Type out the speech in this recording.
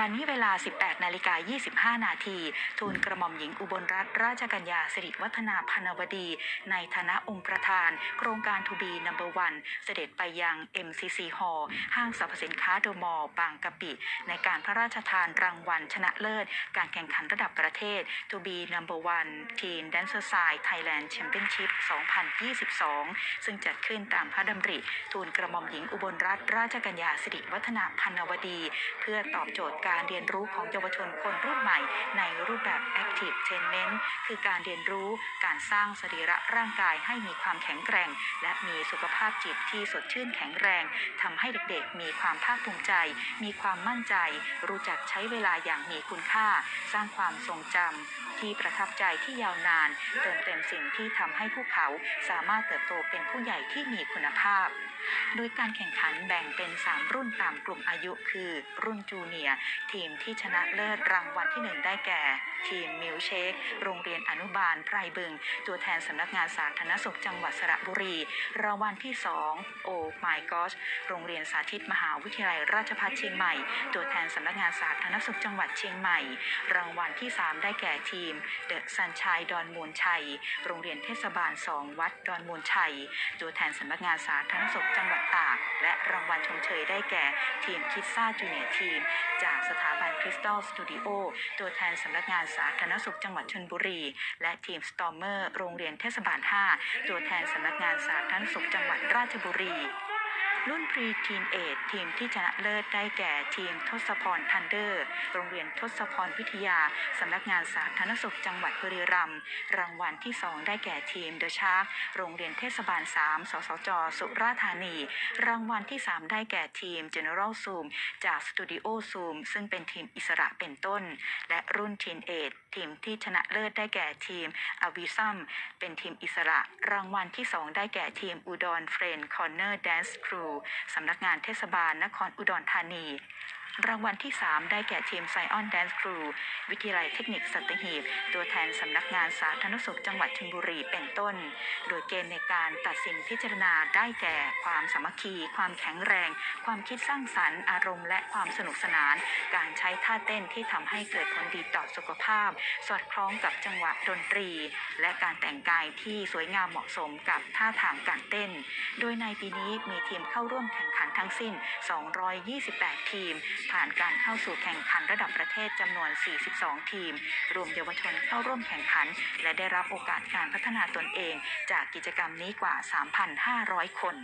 วันนี้เวลา 18 นาฬิกา 25 นาที ทูลกระหม่อมหญิงอุบลรัตนราชกัญญาสิริวัฒนาพนวดี ในฐานะองค์ประธาน โครงการทูบีนัมเบอร์วันเสด็จไปยัง MCC Hall ห้างสรรพสินค้าเดอะมอลล์บางกะปิ ในการพระราชทานรางวัลชนะเลิศ การแข่งขันระดับประเทศ To be number one Teen Dancer Side Thailand Championship 2022 ซึ่งจัดขึ้นตามพระดำริ ทูลกระหม่อมหญิงอุบลรัตนราชกัญญาสิริวัฒนาพันวดี เพื่อตอบโจทย์การเรียนรู้ของเยาวชนคนรุ่นใหม่ ในรูปแบบ Active Trainment คือการเรียนรู้การสร้างสรีระร่างกายให้มีความแข็งแกร่ง และมีสุขภาพจิตที่สดชื่นแข็งแรงทำให้เด็กๆ มีความภาคภูมิใจ มีความมั่นใจ รู้จักใช้เวลาอย่างมีคุณค่า สร้างความทรงจำที่ประทับใจที่ยาวนาน เติมเต็มสิ่งที่ทำให้พวกเขาสามารถเติบโตเป็นผู้ใหญ่ที่มีคุณภาพโดยการแข่งขันแบ่งเป็น 3 รุ่นตามกลุ่มอายุคือ รุ่นจูเนียร์ทีมที่ชนะเลิศรางวัลที่ 1 ได้แก่ ทีมมิลเชค โรงเรียนอนุบาลไพรบึง ตัวแทนสำนักงานสาธารณสุขจังหวัดสระบุรี รางวัลที่ 2 โอ้ไมกอชโรงเรียนสาธิตมหาวิทยาลัยราชภัฏเชียงใหม่ ตัวแทนสำนักงานสาธารณสุขจังหวัดเชียงใหม่ รางวัลที่ 3 ได้แก่ทีมเดอะซันชัยดอนมูลชัย โรงเรียนเทศบาล 2 วัดดอนมูลชัย ตัวแทนสำนักงานสาธารณสุขจังหวัดตาก และรางวัลชมเชยได้แก่ทีมคิดซ่าจูเนียร์ทีมจากสถาบันคริสตัลสตูดิโอตัวแทนสำนักงานสาธารณสุขจังหวัดชนบุรี และทีมสตอมเมอร์โรงเรียนเทศบาล 5 ตัวแทนสำนักงานสาธารณสุขจังหวัดราชบุรี รุ่นพรีทีนเอททีมที่ชนะเลิศได้แก่ทีมทศพรทันเดอร์ โรงเรียนทศพรวิทยา สำนักงานสาธารณสุขจังหวัดบุรีรัมย์รางวัลที่ 2 ได้แก่ทีมเดอะชาร์กโรงเรียนเทศบาล 3 สสจ สุราธานี รางวัลที่ 3 ได้แก่ทีม General Zoom จากสตูดิโอ Zoom ซึ่งเป็นทีมอิสระเป็นต้น และรุ่นทีนเอททีมที่ชนะเลิศได้แก่ทีมอวิซัมเป็นทีมอิสระ รางวัลที่ 2 ได้แก่ทีมอุดรเฟรนคอร์เนอร์แดนซ์ครูสำนักงานเทศบาลนครอุดรธานี รางวัลที่ 3 ได้แก่ทีมไซออนแดนซ์ครูวิทยาลัยเทคนิคสัตหีบ ตัวแทนสำนักงานสาธารณสุขจังหวัดชลบุรีเป็นต้น โดยเกณฑ์ในการตัดสินพิจารณาได้แก่ความสามัคคี ความแข็งแรง ความคิดสร้างสรรค์ อารมณ์และความสนุกสนาน การใช้ท่าเต้นที่ทำให้เกิดผลดีต่อสุขภาพ สอดคล้องกับจังหวะดนตรี และการแต่งกายที่สวยงามเหมาะสมกับท่าทางการเต้น โดยในปีนี้มีทีมเข้าร่วมแข่งขันทั้งสิ้น 228 ทีมผ่านการเข้าสู่แข่งขันระดับประเทศจำนวน 42 ทีม รวมเยาวชนเข้าร่วมแข่งขัน และได้รับโอกาสการพัฒนาตนเอง จากกิจกรรมนี้กว่า 3,500 คน